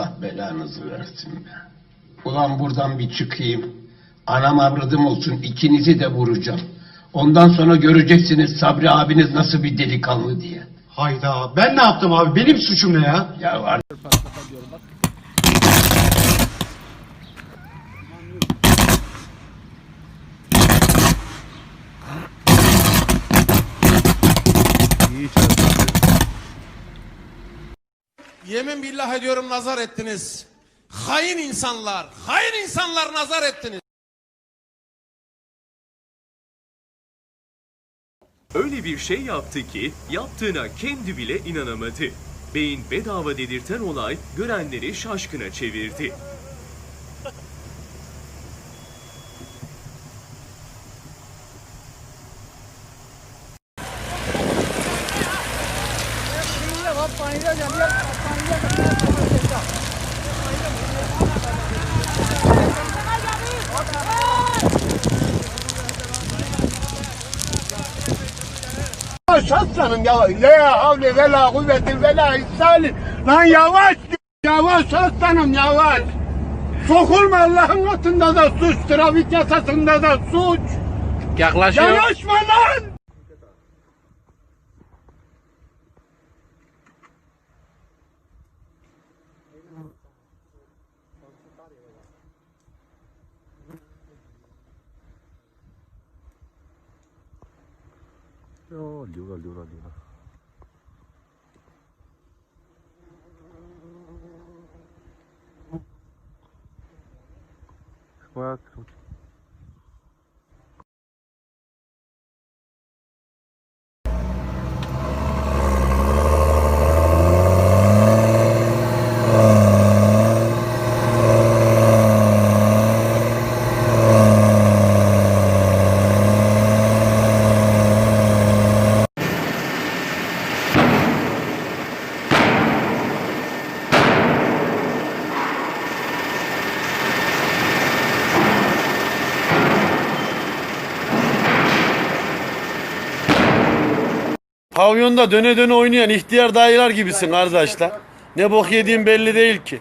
Allah belanızı versin be. Ulan buradan bir çıkayım. Anam avradım olsun ikinizi de vuracağım. Ondan sonra göreceksiniz Sabri abiniz nasıl bir delikanlı diye. Hayda ben ne yaptım abi benim suçum ne ya? Ya var Yemin billah ediyorum nazar ettiniz. Hain insanlar, hain insanlar nazar ettiniz. Öyle bir şey yaptı ki yaptığına kendi bile inanamadı. Beyin bedava dedirten olay görenleri şaşkına çevirdi. Aslanım yavaş. La havle ve la kuvveti ve la ihsali. Lan yavaş. Yavaş aslanım yavaş. Sokulma Allah'ın katında da suç. Trafik yasasında da suç. Yaklaşıyor. Yanaşma lan. 哦溜了溜了溜了我要出去 Pavyonda döne döne oynayan ihtiyar dayılar gibisin kardeşler. Ne bok yediğin belli değil ki.